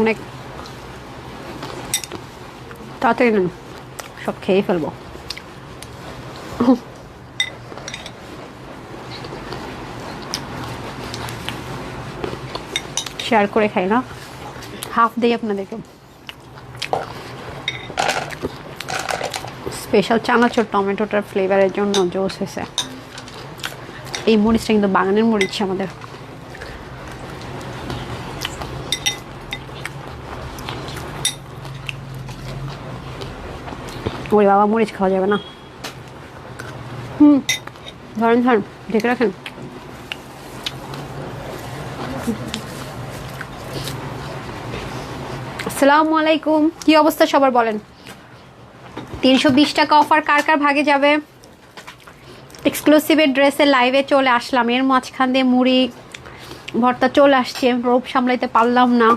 অনেক তাড়াতাড়ি নেন, সব খেয়ে ফেলব। শেয়ার করে খাই না, হাফ দিই আপনাদেরকে। স্পেশাল চানাচুর টমেটোটার ফ্লেভারের জন্য জোস হয়েছে। এই মরিচটা কিন্তু বাগানের মরিচ আমাদের। ওরে বাবা মরিচ খাওয়া যাবে না। হুম, ধরেন ধরেন, ঢেকে রাখেন। আসসালামু আলাইকুম, কি অবস্থা সবার বলেন? তিনশো বিশ টাকা অফার কার কার ভাগে যাবে? এক্সক্লুসিভের ড্রেসের লাইভে চলে আসলাম, এর মাঝখান দিয়ে মুড়ি, ভর্তা চলে আসছে, রোপ সামলাইতে পারলাম না।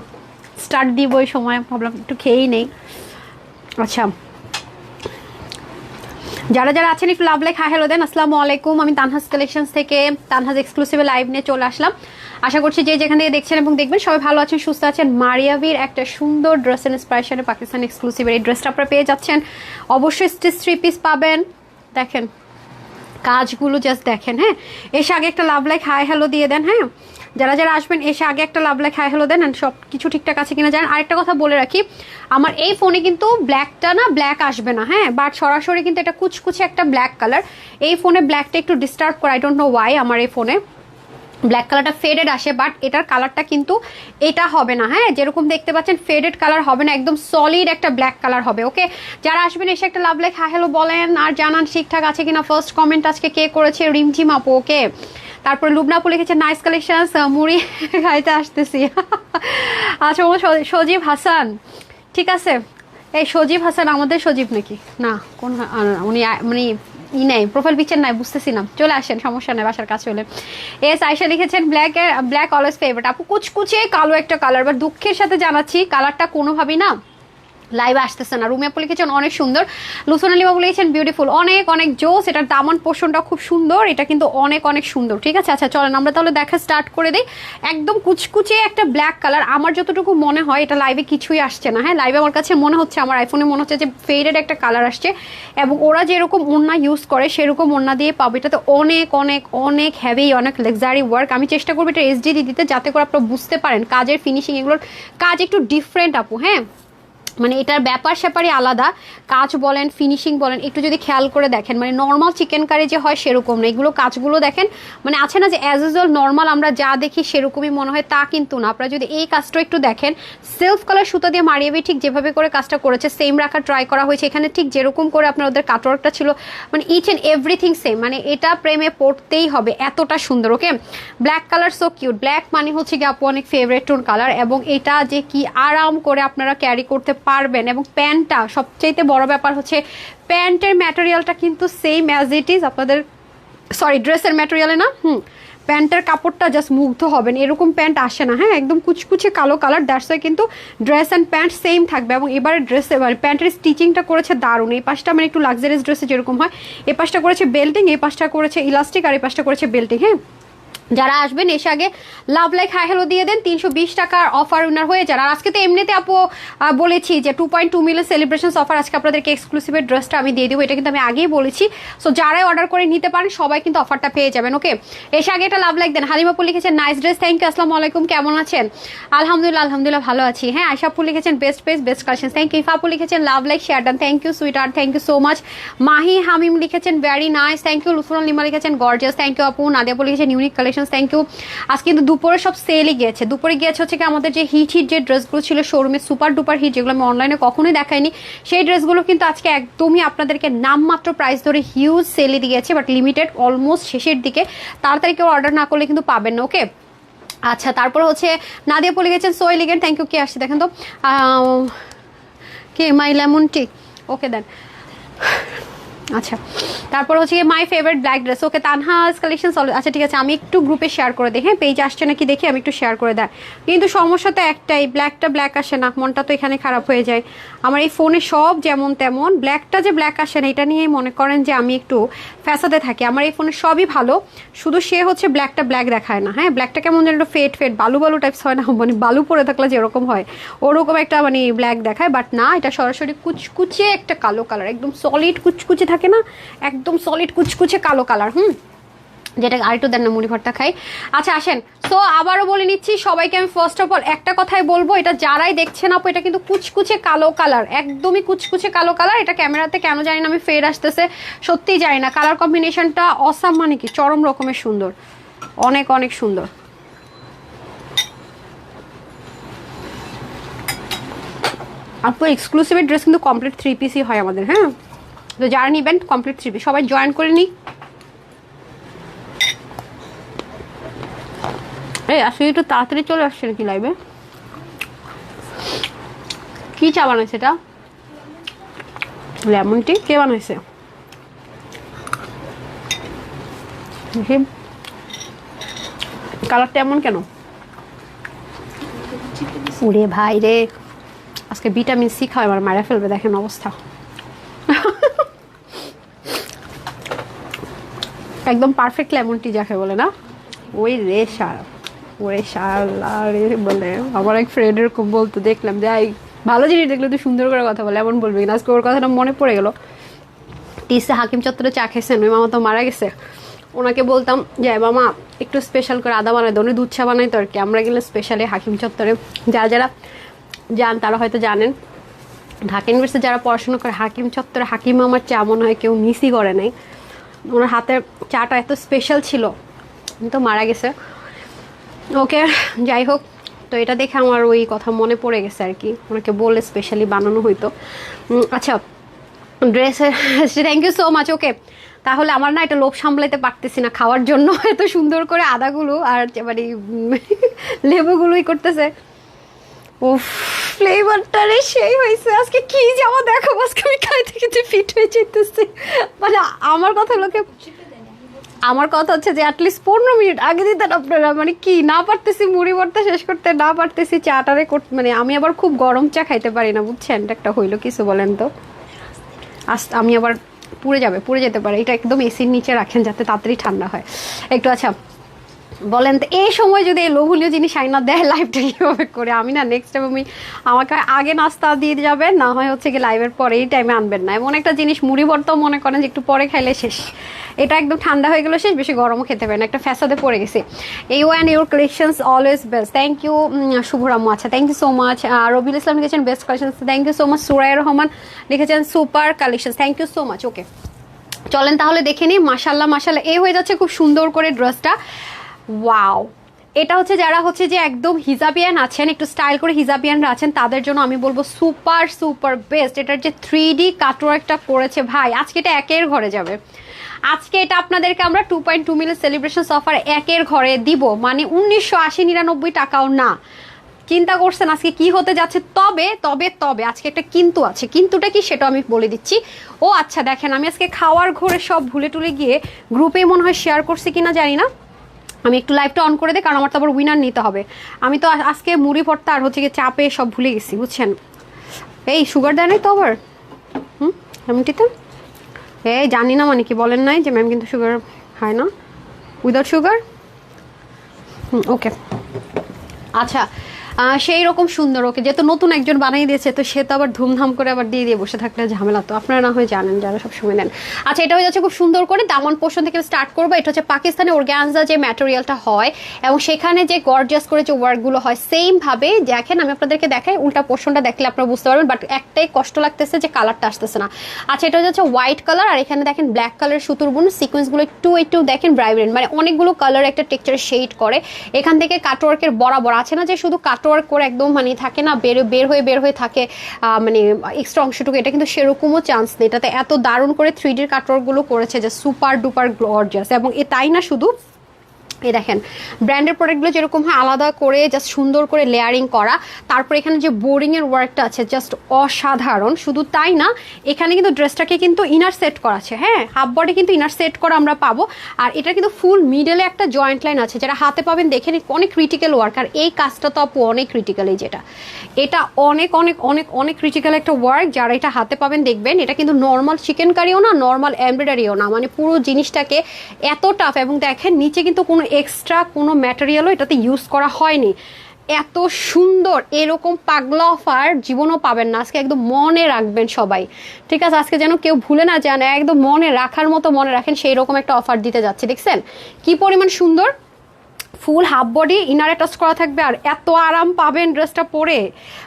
স্টার্ট দিব ওই সময়, ভাবলাম একটু খেয়েই নেই। আচ্ছা যারা যারা আছেন একটু লাভ লাইক হাই হ্যালো দেন আসসালামু আলাইকুম। আমি তানহাজ কালেকশনস থেকে তানহাজ এক্সক্লুসিভ লাইভ নিয়ে চলে আসলাম। আশা করছি যে যেখান থেকে দেখছেন এবং দেখবেন, সবাই ভালো আছেন, সুস্থ আছেন। মারিয়াভির একটা সুন্দর ড্রেসের ইন্সপিরেশনে পাকিস্তান এক্সক্লুসিভের এই ড্রেসটা আপনারা পেয়ে যাচ্ছেন। অবশ্যই স্টিচ থ্রি পিস পাবেন। দেখেন, কাজগুলো জাস্ট দেখেন হ্যাঁ? এসে আগে একটা লাভ লাইক হাই হ্যালো দিয়ে দেন হ্যাঁ? যারা যারা আসবেন, এসে আগে একটা লাভ হাই হ্যালো দেন সব কিছু ঠিকঠাক আছে কিনা জানেন। আরেকটা কথা বলে রাখি, আমার এই ফোনে কিন্তু ব্ল্যাকটা না ব্ল্যাক আসবে না হ্যাঁ? বাট সরাসরি কিন্তু এটা কুচকুচে একটা ব্ল্যাক কালার এই ফোনে ব্ল্যাকটা একটু ডিস্টার্ব করে আই ডোন্ট নো ওয়াই আমার এই ফোনে ব্ল্যাক কালারটা ফেডেড আসে বাট এটার কালারটা কিন্তু এটা হবে না হ্যাঁ? যেরকম দেখতে পাচ্ছেন ফেডেড কালার হবে না, একদম সলিড একটা ব্ল্যাক কালার হবে ওকে যারা আসবেন, এসে একটা লাভ লেখ হ্যাঁ হ্যালো বলেন, আর জানান ঠিকঠাক আছে কিনা। ফার্স্ট কমেন্ট আজকে কে করেছে? রিমঝিম আপু ওকে তারপরে লুবনাপু লিখেছে নাইস কালেকশন মুড়ি খাইতে আসতেছি। আচ্ছা ও সজীব হাসান, ঠিক আছে? এই সজীব হাসান আমাদের সজীব নাকি? না, কোন উনি মানে ই নাই প্রোফাইল পিকচার নাই, বুঝতেছি না। চলে আসেন, সমস্যা নেই, বাসার কাছে হলে। এস আয়সা লিখেছেন ব্ল্যাক ব্ল্যাক অলওয়েজ ফেভারিট আপু কুচকুচে কালো একটা কালার বা দুঃখের সাথে জানাচ্ছি কালারটা কোনোভাবেই না। লাইভে আসতেছে না। রুমে আপু লিখেছেন, অনেক সুন্দর। লুসন আলী বাবু লিখেছেন বিউটিফুল অনেক অনেক জোস। এটার দামান পোষণটা খুব সুন্দর। এটা কিন্তু অনেক অনেক সুন্দর। ঠিক আছে? আচ্ছা চলেন, আমরা তাহলে দেখা স্টার্ট করে দিই। একদম কুচকুচে একটা ব্ল্যাক কালার আমার যতটুকু মনে হয়, এটা লাইভে কিছুই আসছে না। হ্যাঁ লাইভে আমার কাছে মনে হচ্ছে, আমার আইফোনে মনে হচ্ছে যে ফেডেড একটা কালার আসছে। এবং ওরা যেরকম ওড়না ইউজ করে, সেরকম ওড়না দিয়ে পাবো। এটাতে অনেক অনেক অনেক হ্যাভি অনেক লাক্সারি ওয়ার্ক আমি চেষ্টা করব এটা এসডি দিতে, যাতে করে আপনারা বুঝতে পারেন। কাজের ফিনিশিং এগুলোর কাজ একটু ডিফারেন্ট আপু হ্যাঁ? মানে এটার ব্যাপার স্যাপারই আলাদা। কাজ বলেন ফিনিশিং বলেন, একটু যদি খেয়াল করে দেখেন মানে নর্মাল চিকেন কারি যে হয় সেরকম না। এগুলো কাজগুলো দেখেন মানে আছে না যে অ্যাজ ইউজুয়াল নর্মাল আমরা যা দেখি সেরকমই মনে হয়, তা কিন্তু না। আপনারা যদি এই কাজটা একটু দেখেন সেলফ কালার সুতো দিয়ে মারিয়াবি ঠিক যেভাবে করে কাজটা করেছে সেম রাখার ট্রাই করা হয়েছে। এখানে ঠিক যেরকম করে আপনার ওদের কাটওয়ার্কটা ছিল মানে ইচ অ্যান্ড এভরিথিং সেম মানে এটা প্রেমে পড়তেই হবে, এতটা সুন্দর okay black colour so cute black মানে হচ্ছে গিয়ে আপু অনেক ফেভারেট টোন কালার এবং এটা যে কি আরাম করে আপনারা ক্যারি করতে পারবেন এবং প্যান্টটা সবচাইতে বড় ব্যাপার হচ্ছে প্যান্টের ম্যাটেরিয়ালটা কিন্তু সেম অ্যাজ ইট ইজ আপনাদের সরি ড্রেসের ম্যাটেরিয়ালে না? হুম। প্যান্টের কাপড়টা জাস্ট মুগ্ধ হবেন। এরকম প্যান্ট আসে না হ্যাঁ? একদম কুচকুচে কালো কালার দ্যাটস ওয়াই কিন্তু ড্রেস অ্যান্ড প্যান্ট সেম থাকবে এবং এবারে ড্রেস মানে প্যান্টের স্টিচিংটা করেছে দারুণ। এই পাশটা মানে একটু লাক্সারিয়াস ড্রেসে যেরকম হয় এই পাশটা করেছে বেল্টিং এই পাশটা করেছে ইলাস্টিক আর এই পাশটা করেছে বেল্টিং হ্যাঁ? যারা আসবেন, এসে আগে লাভ লাইক হাই হ্যালো দিয়ে দেন, তিনশো বিশ টাকার অফার উইনার হয়ে যান। আর আজকে তো এমনিতে আপু বলেছি যে two point two million celebration offer আজকে আপনাদেরকে এক্সক্লুসিভের ড্রেসটা আমি দিয়ে দেবো। এটা কিন্তু আমি আগেই বলেছি। সো যারাই অর্ডার করে নিতে পারেন, সবাই কিন্তু অফারটা পেয়ে যাবেন ওকে এসে আগে একটা লাভ লাইক দেন। হালিমাপু লিখেছেন নাইস ড্রেস থ্যাংক ইউ আসসালামু আলাইকুম, কেমন আছেন? আলহামদুলিল্লাহ আলহামদুলিল্লাহ, ভালো আছি। হ্যাঁ আশাপু লিখেছেন best piece best collection thank you ইফাপু লিখেছেন love like share done thank you sweet R thank you so much Mahi হামিম লিখেছেন ভেরি নাইস থ্যাংক ইউ লুফুরাল লিমা লিখেছেন গর্জিয়াস থ্যাংক ইউ আপু। নাদিয়াপু লিখেছেন ইউনিক কালেকশন থ্যাংক ইউ আজকে কিন্তু দুপুরে সব সেলই গিয়েছে। দুপুরে গিয়েছে হচ্ছে কি আমাদের যে হিট হিট যে ড্রেসগুলো ছিল শোরুমে সুপার ডুপার হিট যেগুলো আমি অনলাইনে কখনোই দেখাইনি, সেই ড্রেসগুলো কিন্তু আজকে একদমই আপনাদেরকে নামমাত্র প্রাইস ধরে হিউজ সেলই দিয়েছে বাট লিমিটেড অলমোস্ট শেষের দিকে। তাড়াতাড়ি কেউ অর্ডার না করলে কিন্তু পাবেন না ওকে আচ্ছা তারপর হচ্ছে নাদিয়া পলে গেছেন সোয় লিগেন থ্যাংক ইউ কে আসছে দেখেন তো? কে? মাই লেমন টি। ওকে দেন আচ্ছা। তারপর হচ্ছে my favourite black dress okay Tanhas collection আচ্ছা ঠিক আছে, আমি একটু গ্রুপে শেয়ার করে দেখি। হ্যাঁ পেজ আসছে নাকি দেখি, আমি একটু শেয়ার করে দেয়। কিন্তু সমস্যা তো একটাই ব্ল্যাকটা ব্ল্যাক আসে না, মনটা তো এখানে খারাপ হয়ে যায়। আমার এই ফোনে সব যেমন তেমন ব্ল্যাকটা যে ব্ল্যাক আসে না, এটা নিয়েই মনে করেন যে আমি একটু ফ্যাসাতে থাকি। আমার এই ফোনে সবই ভালো, শুধু সে হচ্ছে ব্ল্যাকটা ব্ল্যাক দেখায় না। হ্যাঁ ব্ল্যাকটা কেমন যেন একটু ফেট ফেট বালু বালু টাইপস হয় না মানে বালু পরে থাকলে যেরকম হয়, ওরকম একটা মানে ব্ল্যাক দেখায়। বাট না, এটা সরাসরি কুচকুচে একটা কালো কালার একদম সলিড কুচকুচে থাকে না, একদম সলিড কুচকুচে কালো কালার হুম? যেটা আরেকটু দেন না, মুড়ি ভর্তা খাই। আচ্ছা আসেন। তো আবারও বলে নিচ্ছি, সবাইকে আমি ফার্স্ট অফ অল একটা কথাই বলব, এটা যারাই দেখছেন আপু, এটা কিন্তু কুচকুচে কালো কালার একদমই কুচকুচে কালো কালার এটা ক্যামেরাতে কেন জানি না আমি ফের আসতেছে, সত্যিই জানি না। কালার কম্বিনেশনটা অসাম মানে কি? চরম রকমের সুন্দর। অনেক অনেক সুন্দর। আপু এক্সক্লুসিভ ড্রেস কিন্তু কমপ্লিট থ্রি পিসই হয় আমাদের হ্যাঁ? তো যারা নিবেন কমপ্লিট থ্রি সবাই জয়েন করে নিই এই আসলে একটু তাড়াতাড়ি চলে আসছে নাকি লাইভে কি চা বানাইছে এটা? লেমন টি কে বানাইছে? কালারটা এমন কেন? ওরে ভাই রে। আজকে ভিটামিন সি খাওয়া এবার মারা ফেলবে, দেখেন অবস্থা। একদম পারফেক্ট লেমন টি যাকে বলে না? ওই রে সার ওরে শালা রে বলে। আমার এক ফ্রেন্ড এরকম বলতো, দেখলাম যে ভালো জিনিস দেখলে তুই সুন্দর করে কথা বলে এমন বলবি না আজকে ওর কথাটা মনে পড়ে গেল। টিসে হাকিম চত্বরে চা খেয়েছেন, ওই মামা তো মারা গেছে। ওনাকে বলতাম যে মামা, একটু স্পেশাল করে আদা বানাই দোনে দুধ চা বানাই তো আর কি। আমরা গেলে স্পেশালি হাকিম চত্বরে যারা যারা যান, তারা হয়তো জানেন। ঢাকা ইউনিভার্সিটি যারা পড়াশোনা করে, হাকিম চত্বরে হাকিম আমার চা মনে হয় কেউ মিসই করে নাই। ওনার হাতের চাটা এত স্পেশাল ছিল তো মারা গেছে। ওকে, যাই হোক, তো এটা দেখে আমার ওই কথা মনে পড়ে গেছে আর কি। ওনাকে বলে স্পেশালি বানানো হইতো। আচ্ছা ড্রেসের thank you so much okay তাহলে আমার না এটা লোভ সামলাইতে পারতেছি না খাওয়ার জন্য, এত সুন্দর করে আদাগুলো আর মানে লেবুগুলোই করতেছে। ও ফ্লেভারটা রে সেই হয়েছে। আজকে কি যাওয়া দেখো আজকে আমি খাইতে খেতে ফিট হয়ে যেতেছি। মানে আমার কথা লোকে আমার কথা হচ্ছে যে অ্যাটলিস্ট পনেরো মিনিট আগে দিতেন আপনারা। মানে কি, না পারতেছি মুড়ি ভর্তা শেষ করতে, না পারতেছি চাটারে করতে মানে আমি আবার খুব গরম চা খাইতে পারি না, বুঝছেন? একটা হইল কিছু বলেন তো। আস আমি আবার পুড়ে যাবে, পুড়ে যেতে পারে। এটা একদম এসির নিচে রাখেন যাতে তাড়াতাড়ি ঠান্ডা হয়। একটু আচ্ছা বলেন, তো এই সময় যদি এই লোভনীয় জিনিস আইনা দেয় লাইভটা কীভাবে করে? আমি না নেক্সট টাইম আমি আমাকে আগে নাস্তা দিয়ে যাবেন, না হয় হচ্ছে কি লাইভের পরে এই টাইমে আনবেন না। এমন একটা জিনিস মুড়ি মনে করেন যে একটু পরে খাইলে শেষ। এটা একদম ঠান্ডা হয়ে গেলো শেষ, বেশি গরমও খেতে পারেন একটা ফ্যাসাদে পড়ে গেছে। এই one your collections always best thank you শুভরাম্মু আচ্ছা thank you so much Rabiul Islam লিখেছেন best collection thank you so much সুরাই রহমান লিখেছেন super collection thank you so much okay চলেন তাহলে দেখে নিই। মাসাল্লাহ মাসাল্লাহ এ হয়ে যাচ্ছে খুব সুন্দর করে ড্রেসটা ওয়াও এটা হচ্ছে যারা হচ্ছে যে একদম হিজাবিয়ান আছেন, একটু স্টাইল করে হিজাবিয়ানরা আছেন, তাদের জন্য আমি বলব সুপার সুপার বেস্ট এটার যে থ্রি ডি কাটওয়ার্কটা করেছে ভাই, আজকে এটা একের ঘরে যাবে। আজকে এটা আপনাদেরকে আমরা two point two million celebration offer একের ঘরে দিব। মানে উনিশশো আশি নিরানব্বই টাকাও না। চিন্তা করছেন আজকে কি হতে যাচ্ছে? তবে তবে তবে, আজকে একটা কিন্তু আছে। কিন্তুটা কি সেটা আমি বলে দিচ্ছি। ও আচ্ছা দেখেন, আমি আজকে খাওয়ার ঘরে সব ভুলে টুলে গিয়ে গ্রুপে মনে হয় শেয়ার করছি কিনা জানি না। আমি একটু লাইভটা অন করে দিই কারণ আমার তো আবার উইনার নিতে হবে। আমি তো আজকে মুড়ি ভর্তা আর হচ্ছে গিয়ে চাপে সব ভুলে গেছি, বুঝছেন? এই সুগার দেয় নাই তো আবার? হুম? এমনটিতে এই, জানি না মানে কি বলেন নাই যে ম্যাম কিন্তু সুগার হয় না। উইদাউট সুগার হুম ওকে আচ্ছা সেই রকম সুন্দর ওকে। যেহেতু নতুন একজন বানিয়ে দিয়েছে, তো সে তো আবার ধুমধাম করে আবার দিয়ে দিয়ে বসে থাকলে ঝামেলা তো। আপনারা না হয় জানেন যারা সবসময় নেন। আচ্ছা এটা হয়ে যাচ্ছে খুব সুন্দর করে দামন পোর্শন থেকে স্টার্ট করব। এটা হচ্ছে পাকিস্তানি অর্গ্যানজা যে ম্যাটেরিয়ালটা হয়, এবং সেখানে যে গর্জিয়াস করে যে ওয়ার্কগুলো হয় সেম ভাবে দেখেন, আমি আপনাদেরকে দেখাই, উল্টা পোর্শনটা দেখলে আপনারা বুঝতে পারবেন বাট একটাই কষ্ট লাগতেছে যে কালারটা আসতেছে না। আচ্ছা এটা হচ্ছে হোয়াইট কালার আর এখানে দেখেন ব্ল্যাক কালার সুতোর বুন সিকোয়েন্সগুলো একটু একটু দেখেন ব্রাইব্রেন্ট মানে অনেকগুলো কালার একটা টেক্সচার শেড করে। এখান থেকে কাটওয়ার্কের বরাবর, আছে না যে শুধু কাটওয়ার্ক করে একদম মানে থাকে না, বের বের হয়ে বের হয়ে থাকে মানে এক্সট্রা অংশটুকু। এটা কিন্তু সেরকমও চান্স নেই। এটাতে এত দারুণ করে থ্রি ডির কাটওয়ার্কগুলো করেছে, যে সুপার ডুপার গর্জাস এবং এ তাই না শুধু এই দেখেন ব্র্যান্ডের প্রোডাক্টগুলো যেরকম হয়, আলাদা করে জাস্ট সুন্দর করে লেয়ারিং করা। তারপর এখানে যে বোরিংয়ের ওয়ার্কটা আছে জাস্ট অসাধারণ। শুধু তাই না, এখানে কিন্তু ড্রেসটাকে কিন্তু ইনার সেট করা আছে হ্যাঁ? হাফ বডি কিন্তু ইনার সেট করা আমরা পাবো। আর এটা কিন্তু ফুল মিডলে একটা জয়েন্ট লাইন আছে। যেটা হাতে পাবেন, দেখে অনেক ক্রিটিক্যাল ওয়ার্ক আর এই কাজটা তো আপু অনেক ক্রিটিক্যাল এই যেটা। এটা অনেক অনেক অনেক অনেক ক্রিটিক্যাল একটা ওয়ার্ক যারা এটা হাতে পাবেন, দেখবেন, এটা কিন্তু নর্মাল চিকেন কারিও না নর্মাল এমব্রয়ডারিও না। মানে পুরো জিনিসটাকে এত টাফ এবং দেখেন, নিচে কিন্তু কোনো এক্সট্রা কোনো ম্যাটেরিয়ালও এটাতে ইউজ করা হয়নি। এত সুন্দর, এরকম পাগলা অফার জীবনও পাবেন না। আজকে একদম মনে রাখবেন সবাই। ঠিক আছে, আজকে যেন কেউ ভুলে না যান, একদম মনে রাখার মতো মনে রাখেন সেই রকম একটা অফার দিতে যাচ্ছে, দেখছেন? কি পরিমাণ সুন্দর? ফুল হাফ বডি ইনারে টাচ করা থাকবে আর এত আরাম পাবেন ড্রেসটা পরে।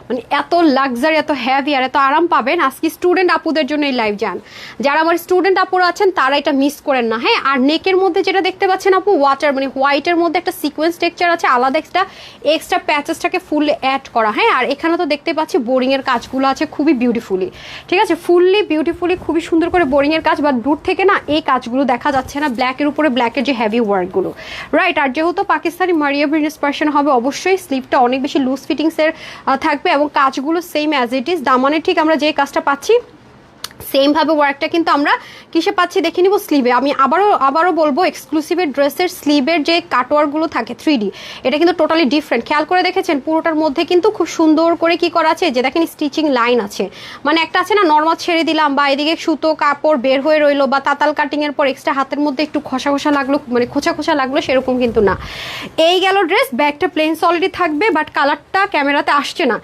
মানে এত লাক্সারি এত হ্যাভি আর এত আরাম পাবেন আজকে স্টুডেন্ট আপুদের জন্য এই লাইভ যান যারা আমার স্টুডেন্ট আপুরা আছেন, তারা এটা মিস করেন না হ্যাঁ? আর নেকের মধ্যে যেটা দেখতে পাচ্ছেন আপু ওয়াটার মানে হোয়াইটের মধ্যে একটা সিকোয়েন্স টেক্সচার আছে, আলাদা একটা এক্সট্রা প্যাচেসটাকে ফুল অ্যাড করা হ্যাঁ? আর এখানে তো দেখতে পাচ্ছি বোরিংয়ের কাজগুলো আছে খুবই বিউটিফুলি ঠিক আছে? ফুললি বিউটিফুলি খুবই সুন্দর করে বোরিংয়ের কাজ বা দূর থেকে না এই কাজগুলো দেখা যাচ্ছে না ব্ল্যাকের উপরে ব্ল্যাকের যে হেভি ওয়ার্কগুলো রাইট আর যেহেতু পাকিস্তানি মারিয়া ব্রিনেস পার্সন হবে অবশ্যই। স্লিপটা অনেক বেশি লুজ ফিটিংসের থাকবে এবং কাজগুলো সেম অ্যাজ ইট ইজ দামানে ঠিক আমরা যে কাজটা পাচ্ছি সেমভাবে ওয়ার্কটা কিন্তু আমরা কিসে পাচ্ছি দেখে নিব স্লিভে আমি আবারও আবারও বলব এক্সক্লুসিভের ড্রেসের স্লিভের যে কাটওয়ার্কগুলো থাকে থ্রি এটা কিন্তু টোটালি ডিফারেন্ট খেয়াল করে দেখেছেন পুরোটার মধ্যে কিন্তু খুব সুন্দর করে কি করা আছে? যে দেখেন স্টিচিং লাইন আছে। মানে একটা আছে না নর্মাল ছেড়ে দিলাম বা এদিকে সুতো, কাপড় বের হয়ে রইল বা তাতাল কাটিংয়ের পর এক্সট্রা হাতের মধ্যে একটু খসা খসা লাগল মানে খোঁচা খোঁচা লাগল সেরকম কিন্তু না। এই গেল ড্রেস ব্যাগটা প্লেন সলিডই থাকবে বাট কালারটা ক্যামেরাতে আসছে না।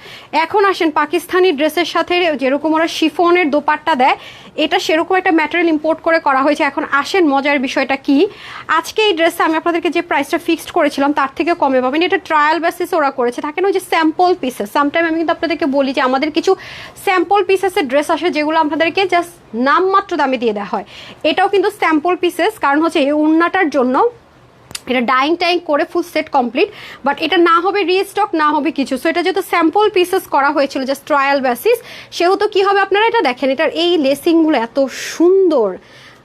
এখন আসেন পাকিস্তানি ড্রেসের সাথে যেরকম ওরা শিফনের দোপাট্টা দেয়। এটা সেরকম একটা ম্যাটেরিয়াল ইম্পোর্ট করে করা হয়েছে। এখন আসেন, মজার বিষয়টা কি? আজকে এই ড্রেসে আমি আপনাদেরকে যে প্রাইসটা ফিক্সড করেছিলাম, তার থেকে কমে পাবেন। এটা ট্রায়াল বেসিস ওরা করেছে। থাকেন ওই যে স্যাম্পল পিসেস সামটাইম আমি কিন্তু আপনাদেরকে বলি যে আমাদের কিছু স্যাম্পল পিসেসের ড্রেস আসে, যেগুলো আপনাদেরকে জাস্ট নামমাত্র দামে দিয়ে দেওয়া হয়। এটাও কিন্তু স্যাম্পল পিসেস কারণ হচ্ছে এই উন্নাটার জন্য এটা ডাইং টাইং করে ফুল সেট কমপ্লিট বাট এটা না হবে রিস্টক না হবে কিছু। সো এটা যেহেতু স্যাম্পল পিসেস করা হয়েছিল জাস্ট ট্রায়াল বেসিস সেহেতু কি হবে আপনারা এটা দেখেন, এটার এই লেসিংগুলো এত সুন্দর।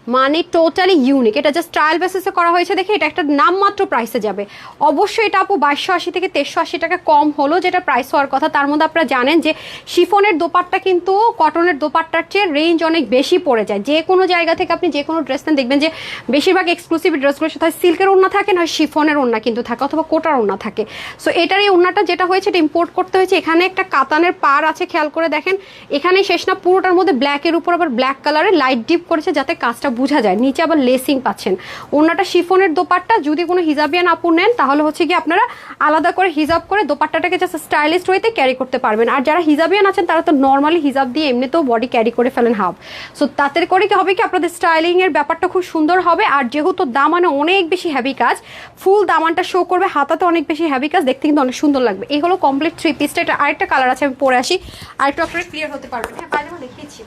মানে টোটালি ইউনিক এটা জাস্ট ট্রায়াল বেসিসে করা হয়েছে দেখে এটা একটা নামমাত্র প্রাইসে যাবে। অবশ্যই এটা আপু বাইশশো আশি থেকে তেরোশো আশি টাকা কম হলো যেটা প্রাইস হওয়ার কথা। তার মধ্যে আপনারা জানেন যে শিফনের দোপাট্টা কিন্তু কটনের দোপাট্টার চেয়ে রেঞ্জ অনেক বেশি পড়ে যায়। যে কোনো জায়গা থেকে আপনি যে কোনো ড্রেস নেন, দেখবেন যে বেশিরভাগ এক্সক্লুসিভ ড্রেসগুলোর সাথে সিল্কের ওড়না থাকে না, শিফনের ওড়না কিন্তু থাকে অথবা কোটার ওড়না থাকে। সো এটার এই ওড়নাটা যেটা হয়েছে, এটা ইম্পোর্ট করতে হয়েছে। এখানে একটা কাতানের পার আছে, খেয়াল করে দেখেন। এখানে শেষ না, পুরোটার মধ্যে ব্ল্যাকের উপর আবার ব্ল্যাক কালারের লাইট ডিপ করেছে যাতে কাজটা বোঝা যায়। নিচে আবার লেসিং পাচ্ছেন। ওনাটা শিফনের দোপাট্টা, যদি কোনো হিজাবিয়ান আপু নেন, তাহলে হচ্ছে কি আপনারা আলাদা করে হিজাব করে দোপাট্টাটাকে জাস্ট স্টাইলিস্ট ওয়েতে ক্যারি করতে পারবেন। আর যারা হিজাবিয়ান আছেন, তারা তো নর্মালি হিজাব দিয়ে এমনিতেও বডি ক্যারি করে ফেলেন হাফ সো তাতে করে কি হবে কি, আপনাদের স্টাইলিং এর ব্যাপারটা খুব সুন্দর হবে। আর যেহেতু দামানে অনেক বেশি হ্যাভি কাজ ফুল দামানটা শো করবে, হাতাতে অনেক বেশি হ্যাভি কাজ, দেখতে কিন্তু অনেক সুন্দর লাগবে। এই হলো কমপ্লিট থ্রি পিসটা এটা আরেকটা কালার আছে, আমি পরে আসি। আরেকটু আপনারা ক্লিয়ার হতে পারবেন। হ্যাঁ বাইরে দেখিয়েছি।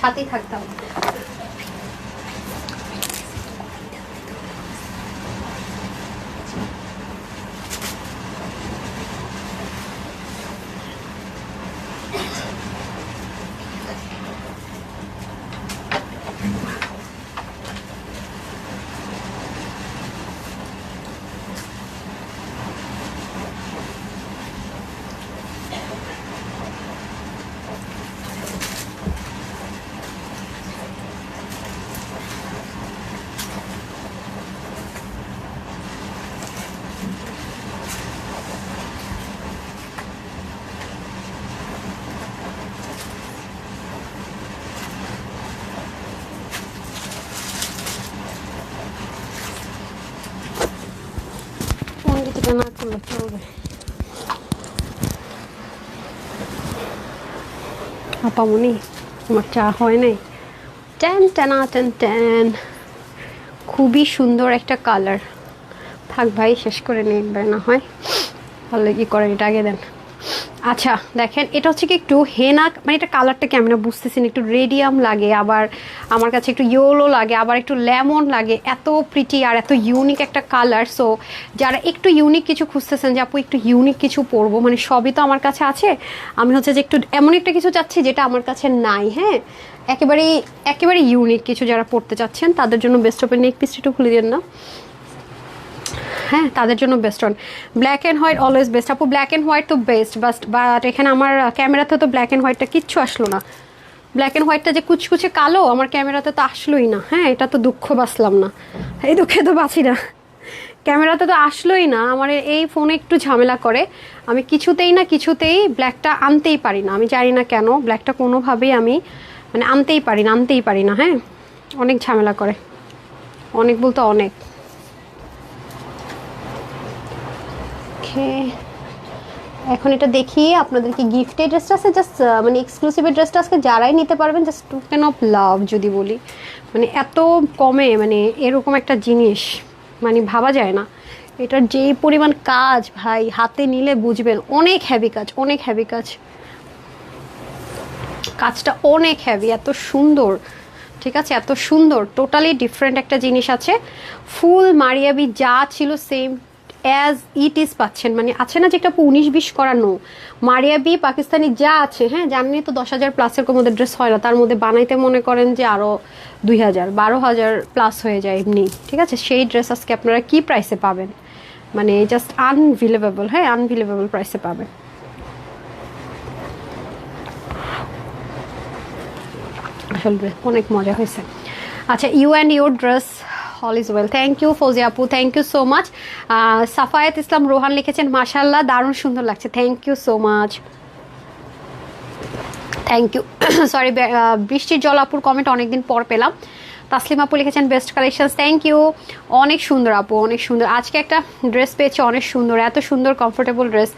সাথেই থাকতাম। পণ্ডিতটা করলে চলবে আপামনি আমার চা হয় নাই টেন ট্যানা ট্যান টেন খুবই সুন্দর একটা কালার থাক ভাই, শেষ করে নিয়ে না হয়। তাহলে কি করেন এটা আগে দেন। আচ্ছা দেখেন, এটা হচ্ছে কি একটু হেনা মানে এটা কালারটা কেমন বুঝতেছি না একটু রেডিয়াম লাগে, আবার আমার কাছে একটু ইয়েলো লাগে, আবার একটু লেমন লাগে, এত প্রিটি আর এত ইউনিক একটা কালার সো যারা একটু ইউনিক কিছু খুঁজতেছেন যে, আপু, একটু ইউনিক কিছু পরবো মানে সবই তো আমার কাছে আছে। আমি হচ্ছে যে একটু এমন একটা কিছু চাচ্ছি, যেটা আমার কাছে নাই হ্যাঁ? একেবারেই একেবারে ইউনিক কিছু যারা পড়তে চাচ্ছেন, তাদের জন্য বেস্ট অফের নেক পিসটা একটু খুলে দেন না। হ্যাঁ তাদের জন্য best on black and white always best আপু ব্ল্যাক অ্যান্ড হোয়াইট তো বেস্ট বাস্ট বাট এখানে আমার ক্যামেরাতে তো ব্ল্যাক অ্যান্ড হোয়াইটটা কিচ্ছু আসলো না। ব্ল্যাক অ্যান্ড হোয়াইটটা যে কুচকুচে কালো, আমার ক্যামেরাতে তো আসলোই না। হ্যাঁ এটা তো দুঃখ বাঁচলাম না। এই দুঃখে তো বাঁচি না। ক্যামেরাতে তো আসলোই না। আমার এই ফোনে একটু ঝামেলা করে। আমি কিছুতেই না কিছুতেই ব্ল্যাকটা আনতেই পারি না। আমি জানি না কেন ব্ল্যাকটা কোনোভাবেই আমি মানে আনতেই পারি না, আনতেই পারি না। হ্যাঁ অনেক ঝামেলা করে। অনেক বলতে অনেক। Okay. এখন এটা দেখিয়ে আপনাদেরকে গিফটের ড্রেসটা আছে? জাস্ট মানে এক্সক্লুসিভ ড্রেসটা আজকে যারাই নিতে পারবেন just two token of love যদি বলি। মানে এত কমে মানে এরকম একটা জিনিস মানে ভাবা যায় না। এটার যেই পরিমাণ কাজ ভাই, হাতে নিলে বুঝবেন, অনেক হ্যাভি কাজ, অনেক হ্যাভি কাজ। কাজটা অনেক হ্যাভি এত সুন্দর, ঠিক আছে? এত সুন্দর টোটালি ডিফারেন্ট একটা জিনিস আছে। ফুল মারিয়াবি যা ছিল সেম অ্যাজ ইট ইজ পাচ্ছেন। মানে আছে না যে একটা উনিশ বিশ করা করানো মারিয়াবি পাকিস্তানি যা আছে হ্যাঁ জানেনই তো দশ হাজার প্লাসের মধ্যে ড্রেস হয় না। তার মধ্যে বানাইতে মনে করেন যে আরও দুই হাজার, বারো হাজার প্লাস হয়ে যায় এমনি। ঠিক আছে? সেই ড্রেস আজকে আপনারা কী প্রাইসে পাবেন? মানে জাস্ট আনভিলেবেবল হ্যাঁ আনভিলেবেবল প্রাইসে পাবেন। আসলে অনেক মজা হয়েছে। আচ্ছা you and your dress all is well thank you Fauji আপু thank you so much Safayat ইসলাম রোহান লিখেছেন মাশাল্লাহ দারুণ সুন্দর লাগছে। Thank you so much thank you sorry বৃষ্টির জল আপুর কমেন্ট অনেকদিন পর পেলাম। তাসলিম আপু লিখেছেন বেস্ট কালেকশন থ্যাংক ইউ অনেক সুন্দর আপু, অনেক সুন্দর। আজকে একটা ড্রেস পেয়েছি, অনেক সুন্দর, এত সুন্দর কমফোর্টেবল ড্রেস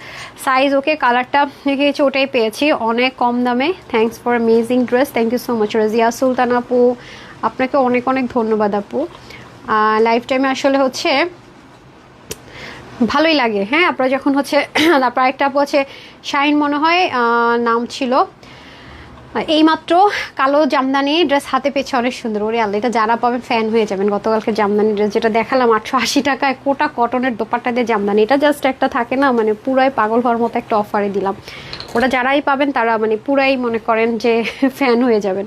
সাইজ ওকে কালারটা লিখেছি ওটাই পেয়েছি। অনেক কম দামে। Thanks for amazing dress thank you so much Razia Sultan আপু। আপনাকে অনেক অনেক ধন্যবাদ আপু। লাইফ টাইমে আসলে হচ্ছে ভালোই লাগে হ্যাঁ? আপনারা যখন হচ্ছে তারপর একটা আপু আছে শাইন মনে হয় নাম ছিল। এইমাত্র কালো জামদানি ড্রেস হাতে পেয়েছে, অনেক সুন্দর। ওরে আল্লাহ, এটা যারা পাবেন ফ্যান হয়ে যাবেন। গতকালকে জামদানি ড্রেস যেটা দেখালাম, আটশো আশি টাকায় কোটা কটনের দোপাট্টা দিয়ে জামদানি। এটা জাস্ট একটা থাকে না মানে পুরাই পাগল হওয়ার মতো একটা অফারে দিলাম। ওটা যারাই পাবেন, তারা মানে পুরাই মনে করেন যে ফ্যান হয়ে যাবেন।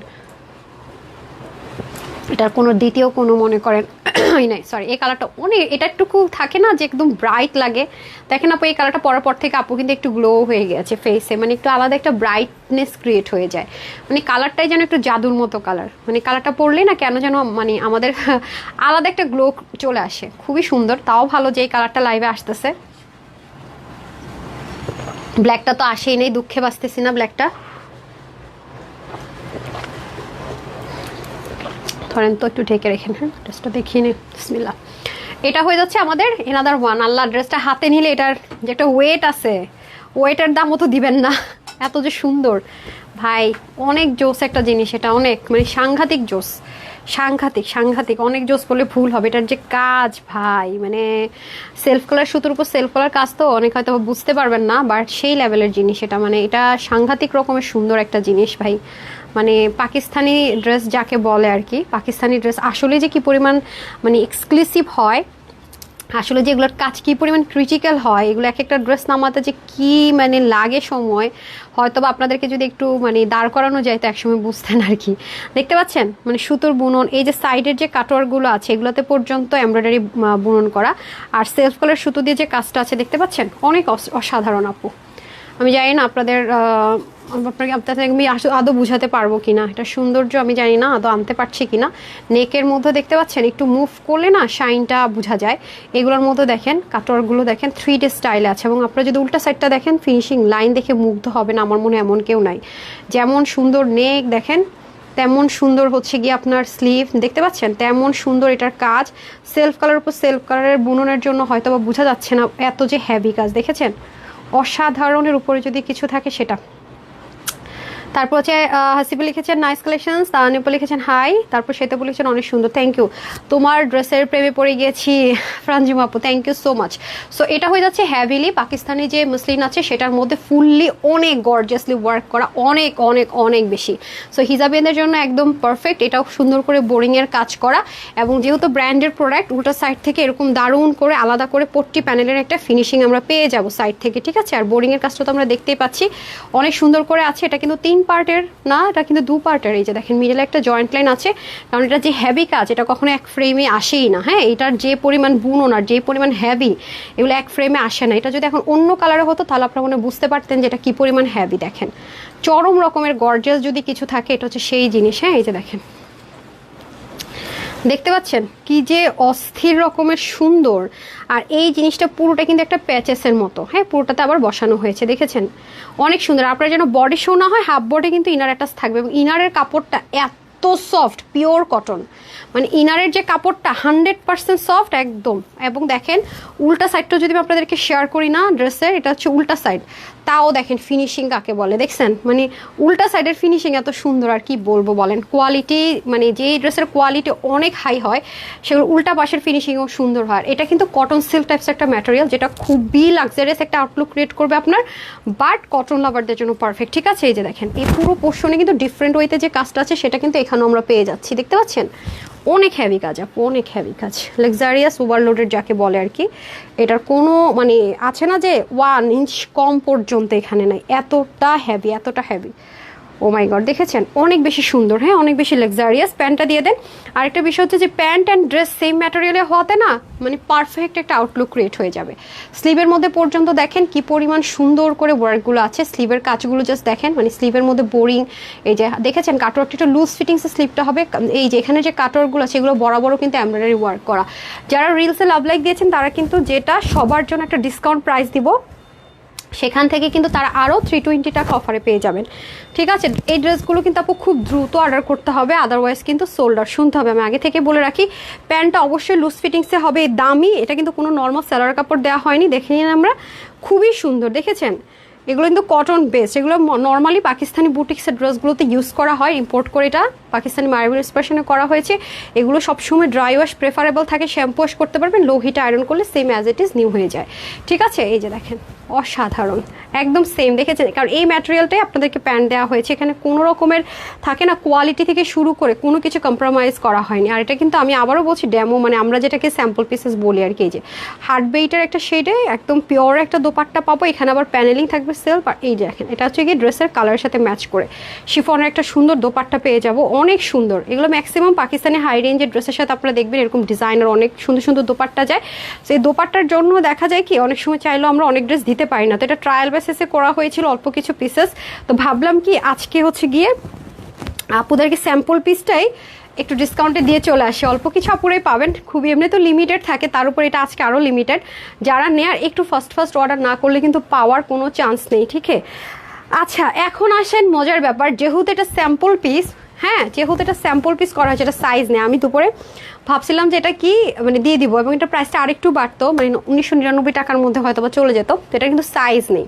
এটার কোনো দ্বিতীয় কোনো মনে করেন নাই সরি এই কালারটা অনেক, এটা একটুকু থাকে না যে একদম ব্রাইট লাগে। দেখেন আপু, এই কালারটা পরার পর থেকে আপু কিন্তু একটু গ্লো হয়ে গেছে ফেসে মানে একটু আলাদা একটা ব্রাইটনেস ক্রিয়েট হয়ে যায়। মানে কালারটাই যেন একটু জাদুর মতো কালার মানে কালারটা পরলেই না কেন যেন মানে আমাদের আলাদা একটা গ্লো চলে আসে। খুবই সুন্দর, তাও ভালো যে এই কালারটা লাইভে আসতেছে। ব্ল্যাকটা তো আসেই নেই, দুঃখে বাঁচতেছি না ব্ল্যাকটা ধরেন তো একটু ঢেকে রেখেন হ্যাঁ ড্রেসটা দেখিয়ে নিন, বিসমিল্লাহ। এটা হয়ে যাচ্ছে আমাদের এনাদার ওয়ান আল্লাহ ড্রেসটা হাতে নিলে এটার যে একটা ওয়েট আছে ওয়েটের দামও তো দিবেন না। এত যে সুন্দর। ভাই, অনেক জোস একটা জিনিস এটা, অনেক মানে সাংঘাতিক জোস। সাংঘাতিক সাংঘাতিক, অনেক জোস বলে ভুল হবে। এটার যে কাজ, ভাই মানে সেলফ কলার সুতোর উপর সেলফ কলার কাজ তো অনেক হয়তো বুঝতে পারবেন না বাট সেই লেভেলের জিনিস এটা। মানে এটা সাংঘাতিক রকমের সুন্দর একটা জিনিস, ভাই। মানে পাকিস্তানি ড্রেস যাকে বলে আর কি, পাকিস্তানি ড্রেস আসলে যে কি পরিমাণ মানে এক্সক্লুসিভ হয়, আসলে যে এগুলোর কাজ কী পরিমাণ ক্রিটিক্যাল হয়, এগুলো এক একটা ড্রেস নামাতে যে কি মানে লাগে সময় হয়তো বা আপনাদেরকে যদি একটু মানে দাঁড় করানো যায় তো একসময় বুঝতেন আর কি। দেখতে পাচ্ছেন? মানে সুতোর বুনন, এই যে সাইডের যে কাটোয়ারগুলো আছে, এগুলোতে পর্যন্ত এমব্রয়ডারি বুনন করা, আর সেলফ কলার সুতো দিয়ে যে কাজটা আছে, দেখতে পাচ্ছেন? অনেক অস- অসাধারণ আপু। আমি জানি না আপনাদের আপনাকে, আপনাদের আমি আদৌ বুঝাতে পারব কিনা। এটা সৌন্দর্য আমি জানি না, আদৌ আনতে পারছি কিনা। নেকের মধ্যে দেখতে পাচ্ছেন, একটু মুভ করলে না শাইনটা বোঝা যায়। এগুলোর মধ্যে দেখেন কাটোয়ারগুলো দেখেন থ্রি ডে স্টাইলে আছে। এবং আপনারা যদি উল্টা সাইডটা দেখেন ফিনিশিং লাইন দেখে মুগ্ধ হবে না আমার মনে এমন কেউ নাই। যেমন সুন্দর নেক দেখেন, তেমন সুন্দর হচ্ছে গিয়ে আপনার স্লিভ দেখতে পাচ্ছেন? তেমন সুন্দর এটার কাজ। সেলফ কালার উপর সেলফ কালারের বুননের জন্য হয়তো বা বোঝা যাচ্ছে না এত যে হ্যাভি কাজ। দেখেছেন? অসাধারণের উপরে যদি কিছু থাকে সেটা। তারপর হচ্ছে আহ, হাসিবুল লিখেছেন নাইস কালেকশন তানিপা লিখেছেন হাই তারপর শ্বেতাবু লিখেছেন অনেক সুন্দর থ্যাংক ইউ তোমার ড্রেসের প্রেমে পড়ে গিয়েছি ফ্রাঞ্জিম আপু thank you so much so এটা হয়ে যাচ্ছে হ্যাভিলি পাকিস্তানি যে মুসলিম আছে সেটার মধ্যে ফুললি অনেক গর্জিয়াসলি ওয়ার্ক করা অনেক অনেক অনেক বেশি। সো হিজাবিয়ানদের জন্য একদম পারফেক্ট এটাও সুন্দর করে বোরিংয়ের কাজ করা এবং যেহেতু ব্র্যান্ডের প্রোডাক্ট উল্টা সাইড থেকে এরকম দারুণ করে আলাদা করে পট্টি প্যানেলের একটা ফিনিশিং আমরা পেয়ে যাব সাইড থেকে ঠিক আছে? আর বোরিংয়ের কাজটা তো আমরা দেখতেই পাচ্ছি। অনেক সুন্দর করে আছে এটা কিন্তু তিনটা পার্টের না, এটা কিন্তু দু পার্টের এই যে দেখেন মিডলে একটা জয়েন্ট লাইন আছে, কারণ এটা যে হ্যাভি কাজ, এটা কখনো এক ফ্রেমে আসেই না হ্যাঁ? এটার যে পরিমাণ বুনন আর যে পরিমাণ হ্যাভি এগুলো এক ফ্রেমে আসে না। এটা যদি এখন অন্য কালারে হতো, তাহলে আপনারা মনে বুঝতে পারতেন যে এটা কী পরিমাণ হ্যাভি দেখেন। চরম রকমের গর্জেস যদি কিছু থাকে, এটা হচ্ছে সেই জিনিস হ্যাঁ? এই যে দেখেন। দেখতে পাচ্ছেন? কি যে অস্থির রকমের সুন্দর। আর এই জিনিসটা পুরোটা কিন্তু একটা প্যাচেসের মতো। হ্যাঁ পুরোটাতে আবার বসানো হয়েছে, দেখেছেন? অনেক সুন্দর। আপনার যেন বডি শো না হয় হাফ বডি কিন্তু ইনার অ্যাটাচ থাকবে। এবং ইনারের কাপড়টা এত সফট পিওর কটন মানে ইনারের যে কাপড়টা হান্ড্রেড পার্সেন্ট সফট একদম। এবং দেখেন, উল্টা সাইডটা যদি আমি আপনাদেরকে শেয়ার করি না ড্রেসের এটা হচ্ছে উল্টা সাইড তাও দেখেন ফিনিশিং কাকে বলে, দেখছেন? মানে উল্টা সাইডের ফিনিশিং এত সুন্দর, আর কি বলব বলেন? কোয়ালিটি মানে যে ড্রেসের কোয়ালিটি অনেক হাই হয়, সেগুলো উল্টা পাশের ফিনিশিংও সুন্দর হয়। এটা কিন্তু কটন সিল্ক টাইপস একটা ম্যাটেরিয়াল যেটা খুবই লাক্সারিয়াস একটা আউটলুক ক্রিয়েট করবে আপনার বাট কটন লাভারদের জন্য পারফেক্ট ঠিক আছে? এই যে দেখেন, এই পুরো পোর্শনে কিন্তু ডিফারেন্ট ওয়েতে যে কাজটা আছে, সেটা কিন্তু এখানেও আমরা পেয়ে যাচ্ছি। দেখতে পাচ্ছেন? অনেক হ্যাভি কাজ, আপু, অনেক হ্যাভি কাজ। লাক্সারিয়াস ওভারলোডের যাকে বলে আর কি, এটার কোনো মানে আছে না যে ওয়ান ইঞ্চ কম পর্যন্ত এখানে নাই, এতটা হ্যাভি এতটা হ্যাভি ও মাই গড দেখেছেন? অনেক বেশি সুন্দর হ্যাঁ? অনেক বেশি লাক্সারিয়াস প্যান্টটা দিয়ে দেন। আরেকটা বিষয় হচ্ছে যে প্যান্ট অ্যান্ড ড্রেস সেম ম্যাটেরিয়ালে হওয়াতে না মানে পারফেক্ট একটা আউটলুক ক্রিয়েট হয়ে যাবে। স্লিভের মধ্যে পর্যন্ত দেখেন কি পরিমাণ সুন্দর করে ওয়ার্কগুলো আছে। স্লিভের কাজগুলো জাস্ট দেখেন মানে স্লিভের মধ্যে বোরিং এই যে দেখেছেন কাটওয়ার্কটা একটু লুজ ফিটিংসের স্লিভটা হবে। এই যে এখানে যে কাটওয়ার্কগুলো আছে, এগুলো বরাবরও কিন্তু এমব্রয়ডারি ওয়ার্ক করা। যারা রিলসে লাভ লাইক দিয়েছেন, তারা কিন্তু যেটা সবার জন্য একটা ডিসকাউন্ট প্রাইস দিব সেখান থেকে কিন্তু তারা আরও থ্রি টোয়েন্টি টাকা অফারে পেয়ে যাবেন। ঠিক আছে? এই ড্রেসগুলো কিন্তু আপু খুব দ্রুত অর্ডার করতে হবে আদারওয়াইজ কিন্তু সোল্ডার শুনতে হবে। আমি আগে থেকে বলে রাখি, প্যান্টটা অবশ্যই লুজ ফিটিংসে হবে দামি। এটা কিন্তু কোনো নর্মাল স্যালার কাপড় দেওয়া হয়নি। দেখে নিন আমরা। খুবই সুন্দর, দেখেছেন? এগুলো কিন্তু কটন বেস্ট এগুলো নর্মালি পাকিস্তানি বুটিক্সের ড্রেসগুলোতে ইউজ করা হয় ইম্পোর্ট করে এটা। পাকিস্তানি মার্বেল এক্সপ্রেশনে করা হয়েছে। এগুলো সবসময় ড্রাই ওয়াশ প্রেফারেবল থাকে। শ্যাম্পু ওয়াশ করতে পারবেন। লো হিটে আয়রন করলে same as it is new হয়ে যায়। ঠিক আছে? এই যে দেখেন। অসাধারণ। একদম সেম দেখেছেন? কারণ এই ম্যাটেরিয়ালটাই আপনাদেরকে প্যান্ট দেওয়া হয়েছে। এখানে কোনো রকমের থাকে না কোয়ালিটি থেকে শুরু করে কোনো কিছু কম্প্রোমাইজ করা হয়নি। আর এটা কিন্তু আমি আবারও বলছি ড্যামো মানে আমরা যেটাকে স্যাম্পল পিসেস বলি আর কি যে হার্ড বেইটের একটা শেডে একদম পিওর একটা দোপাট্টা পাবো। এখানে আবার প্যানেলিং থাকবে সেলফ আর এই দেখেন, এটা হচ্ছে গিয়ে ড্রেসের কালারের সাথে ম্যাচ করে। শিফনের একটা সুন্দর দোপাট্টা পেয়ে যাব, অনেক সুন্দর। এগুলো ম্যাক্সিমাম পাকিস্তানি হাই রেঞ্জের ড্রেসের সাথে আপনারা দেখবেন এরকম ডিজাইনার অনেক সুন্দর সুন্দর দোপাট্টা যায়। সেই দোপাট্টার জন্য দেখা যায় কি, অনেক সময় চাইলেও আমরা অনেক ড্রেস দিতে পারি না। তো এটা ট্রায়াল বেসিসে করা হয়েছিল অল্প কিছু পিসেস তো ভাবলাম কি, আজকে হচ্ছে গিয়ে আপুদেরকে স্যাম্পল পিসটাই একটু ডিসকাউন্টে দিয়ে চলে আসে। অল্প কিছু আপুরাই পাবেন, খুবই এমনি তো লিমিটেড থাকে, তার উপর এটা আজকে আরও লিমিটেড যারা নেয়ার একটু ফার্স্ট ফার্স্ট অর্ডার না করলে কিন্তু পাওয়ার কোনো চান্স নেই ঠিক আছে আচ্ছা এখন আসেন মজার ব্যাপার, যেহেতু এটা স্যাম্পল পিস হ্যাঁ যেহেতু এটা স্যাম্পল পিস করা হয়েছে, এটা সাইজ নেই, আমি দুপুরে ভাবছিলাম যে এটা কি মানে দিয়ে দিব এবং এটা প্রাইসটা আরেকটু বাড়তো মানে উনিশশো নিরানব্বই টাকার মধ্যে হয়তো বা চলে যেত এটা কিন্তু সাইজ নেই।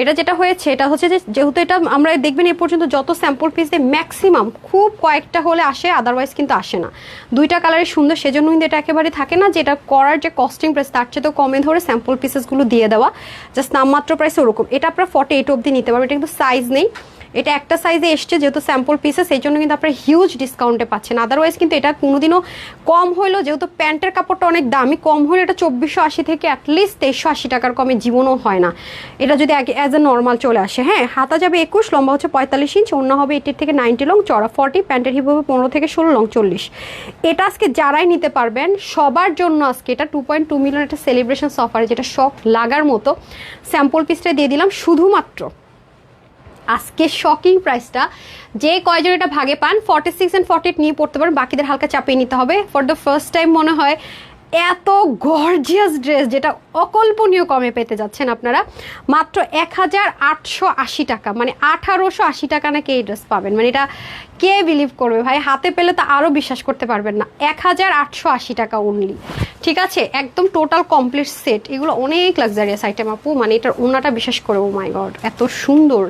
এটা যেটা হয়েছে, এটা হচ্ছে যে যেহেতু এটা আমরা দেখবেন এ পর্যন্ত যত স্যাম্পল পিস দিয়ে ম্যাক্সিমাম খুব কয়েকটা হলে আসে আদারওয়াইজ কিন্তু আসে না। দুইটা কালারের সুন্দর, সেজন্য কিন্তু এটা একেবারে থাকে না যে এটা করার যে কস্টিং প্রাইস তার চেয়ে তো কমে ধরে স্যাম্পল পিসেসগুলো দিয়ে দেওয়া জাস্ট নামমাত্র প্রাইস ওরকম। এটা আপনার ফর্টি এইট অবধি নিতে পারবেন, এটা কিন্তু সাইজ নেই। এটা একটা সাইজে এসছে, যেহেতু স্যাম্পল পিসে সেই জন্য কিন্তু আপনার হিউজ ডিসকাউন্টে পাচ্ছেন। আদারওয়াইজ কিন্তু এটা কোনোদিনও কম হইল, যেহেতু প্যান্টের কাপড়টা অনেক দামি, কম হলে এটা চব্বিশশো আশি থেকে অ্যাটলিস্ট তেইশশো আশি টাকার কমে জীবনও হয় না। এটা যদি অ্যাজ এ নর্মাল চলে আসে হ্যাঁ হাতা যাবে একুশ, লম্বা হচ্ছে পঁয়তাল্লিশ ইঞ্চ অন্য হবে এইটির থেকে নাইনটি লং চড়া ফর্টি প্যান্টের হিপ হবে পনেরো থেকে ষোলো লং চল্লিশ। এটা আজকে যারাই নিতে পারবেন, সবার জন্য আজকে এটা টু পয়েন্ট টু মিলিয়ন একটা সেলিব্রেশন অফারে যেটা শখ লাগার মতো। স্যাম্পল পিসটা দিয়ে দিলাম, শুধুমাত্র আজকে শকিং প্রাইসটা যে কয়জন এটা ভাগে পান forty six and forty eight নিয়ে পড়তে পারেন বাকিদের হালকা চাপিয়ে নিতে হবে। ফর দ্য ফার্স্ট টাইম মনে হয় এত গর্জিয়াস ড্রেস যেটা অকল্পনীয় কমে পেতে যাচ্ছেন আপনারা। মাত্র এক হাজার আটশো আশি টাকা মানে আঠারোশো আশি টাকা নাকি এই ড্রেস পাবেন। মানে এটা কে বিলিভ করবে ভাই? হাতে পেলে তো আরও বিশ্বাস করতে পারবেন না। এক হাজার আটশো আশি টাকা অনলি ঠিক আছে? একদম টোটাল কমপ্লিট সেট এগুলো অনেক লাক্সারিয়াস আইটেম আপু। মানে এটার ওনাটা বিশ্বাস করে ও মাই গড এত সুন্দর।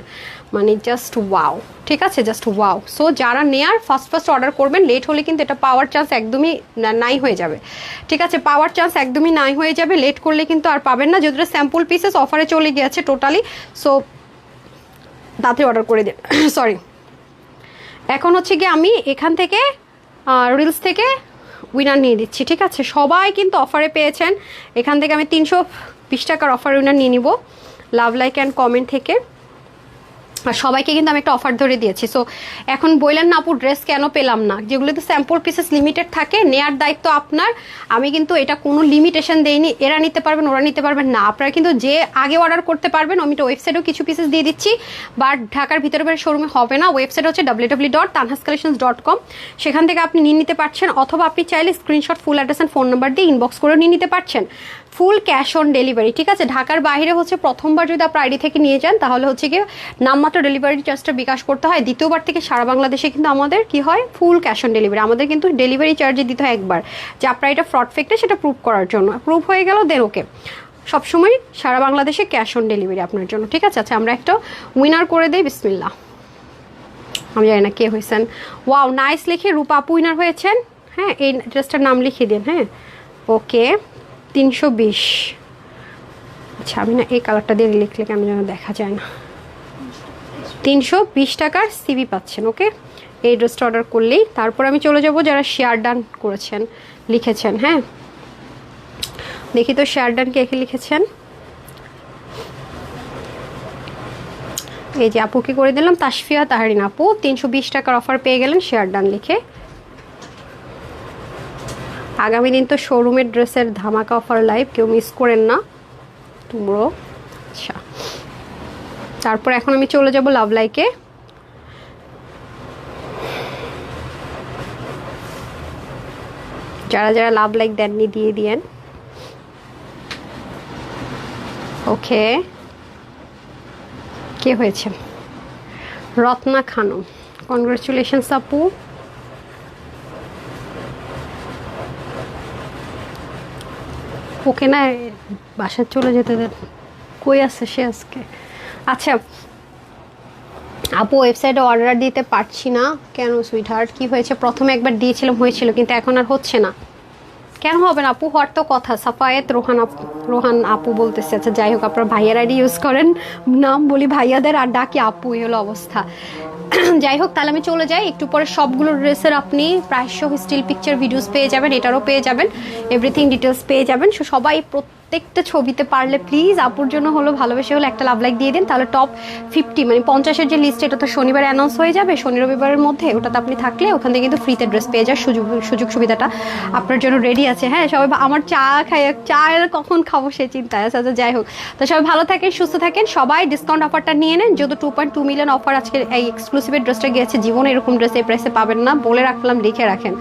মানে জাস্ট ওয়াও ঠিক আছে? জাস্ট ওয়াও সো যারা নেয়ার ফার্স্ট ফার্স্ট অর্ডার করবেন লেট হলে কিন্তু এটা পাওয়ার চান্স একদমই নাই হয়ে যাবে। ঠিক আছে? পাওয়ার চান্স একদমই নাই হয়ে যাবে লেট করলে কিন্তু আর পাবেন না। যেহেতু স্যাম্পল পিসেস অফারে চলে গিয়েছে টোটালি সো তাতে অর্ডার করে দিন। সরি এখন হচ্ছে কি আমি এখান থেকে রিলস থেকে উইনার নিয়ে দিচ্ছি ঠিক আছে? সবাই কিন্তু অফারে পেয়েছেন। এখান থেকে আমি তিনশো বিশ টাকার অফার উইনার নিয়ে নিব। লাভ লাইক অ্যান্ড কমেন্ট থেকে। সবাইকে কিন্তু আমি একটা অফার ধরে দিয়েছি। সো এখন বললেন না, আপু ড্রেস কেন পেলাম না? যেগুলোতে স্যাম্পল পিসেস লিমিটেড থাকে, নেয়ার দায়িত্ব আপনার। আমি কিন্তু এটা কোনো লিমিটেশন দেইনি, এরা নিতে পারবেন, ওরা নিতে পারবেন না। আপনারা কিন্তু যে আগে অর্ডার করতে পারবেন, আমি তো ওয়েবসাইটেও কিছু পিসেস দিয়ে দিচ্ছি। বাট ঢাকার ভিতরে বাইরে শোরুমে হবে না। ওয়েবসাইট হচ্ছে W W dot Tanhas collections dot com সেখান থেকে আপনি নিয়ে নিতে পারছেন, অথবা আপনি চাইলে screenshot full address and phone number দিয়ে ইনবক্স করে নিয়ে নিতে পারছেন। ফুল ক্যাশ অন ডেলিভারি ঠিক আছে? ঢাকার বাইরে হচ্ছে প্রথমবার যদি আপনার আইডি থেকে নিয়ে যান, তাহলে হচ্ছে কি নামমাত্র ডেলিভারি চার্জটা বিকাশ করতে হয়, দ্বিতীয়বার থেকে সারা বাংলাদেশে কিন্তু আমাদের কি হয়? ফুল ক্যাশ অন ডেলিভারি আমাদের কিন্তু ডেলিভারি চার্জে দিতে হয় একবার। যে আপনার এটা ফ্রড ফেকটা সেটা প্রুভ করার জন্য। প্রুভ হয়ে গেল দেন ওকে সবসময় সারা বাংলাদেশে ক্যাশ অন ডেলিভারি আপনার জন্য, ঠিক আছে? আচ্ছা আমরা একটা উইনার করে দিই বিসমিল্লা আমি জানি না কে হয়েছেন। ওয়াও নাইস লিখে রূপা আপু উইনার হয়েছেন। হ্যাঁ এই ড্রেসটার নাম লিখিয়ে দিন হ্যাঁ? ওকে তিনশো বিশ। আচ্ছা আমি না এই কালারটা দিয়ে লিখলে কেন যেন দেখা যায় না। তিনশো বিশ টাকার সিবি পাচ্ছেন, ওকে? এই ড্রেসটা অর্ডার করলেই। তারপর আমি চলে যাব যারা শেয়ার ডান করেছেন, লিখেছেন হ্যাঁ? দেখি তো শেয়ার ডান কে লিখেছেন। এই যে আপুকে করে দিলাম? তাসফিয়া তাহারিন আপু, তিনশো বিশ টাকার অফার পেয়ে গেলেন শেয়ার ডান লিখে। আগামী দিন তো শোরুমের ড্রেসের ধামাকা অফার লাইভ কেউ মিস করেন না। তোমরো আচ্ছা। তারপর এখন আমি চলে যাব লাভ লাইকে যারা যারা লাভ লাইক দেননি, দিয়ে দিয়েন। ওকে। কে হয়েছে? রত্না খানম। কনগ্রাচুলেশনস আপু। ওকে না বাসায় চলে যেতে দেন কই আছে সে আজকে? আচ্ছা আপু ওয়েবসাইটে অর্ডার দিতে পারছি না। কেন সুইট হার্ট কী হয়েছে? প্রথমে একবার দিয়েছিলাম, হয়েছিল, কিন্তু এখন আর হচ্ছে না। কেন হবে না, আপু? হওয়ার তো কথা। সাফায়েত, রোহান আপু রোহান আপু বলতেছে আচ্ছা যাই হোক, আপনার ভাইয়ার আইডি ইউজ করেন। নাম বলি ভাইয়াদের, আর ডাকি আপু। এই হলো অবস্থা। যাই হোক, তাহলে আমি চলে যাই। একটু পরে সবগুলো ড্রেসের আপনি সহ স্টিল পিকচার ভিডিওস পেয়ে যাবেন, এটারও পেয়ে যাবেন এভরিথিং ডিটেলস পেয়ে যাবেন। সো সবাই প্রত্যেকটা ছবিতে পারলে প্লিজ আপুর জন্য হলো, ভালোবেসে হলো একটা লাভ লাইক দিয়ে দিন। তাহলে টপ ফিফটি মানে পঞ্চাশের যে লিস্ট এটা তো শনিবার অ্যানাউন্স হয়ে যাবে। শনি রবিবারের মধ্যে ওটাতে আপনি থাকলে ওখান থেকে কিন্তু ফ্রিতে ড্রেস পেয়ে যাওয়ার সুযোগ সুযোগ সুবিধাটা আপনার জন্য রেডি আছে। হ্যাঁ সবাই আমার চা খাই চা কখন খাব সে চিন্তা আছে আচ্ছা যাই হোক। তো সবাই ভালো থাকেন, সুস্থ থাকেন। সবাই ডিসকাউন্ট অফারটা নিয়ে নেন। যেহেতু two point two million offer আজকে এই এক্সক্লুসিভের ড্রেসটা গিয়েছে, জীবনে এরকম ড্রেস এই প্রাইসে পাবেন না, বলে রাখলাম, লিখে রাখেন।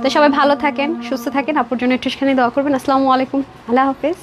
তো সবাই ভালো থাকেন, সুস্থ থাকেন আপনার জন্য একটুখানি দোয়া করবেন। আসসালামু আলাইকুম, আল্লাহ হাফেজ।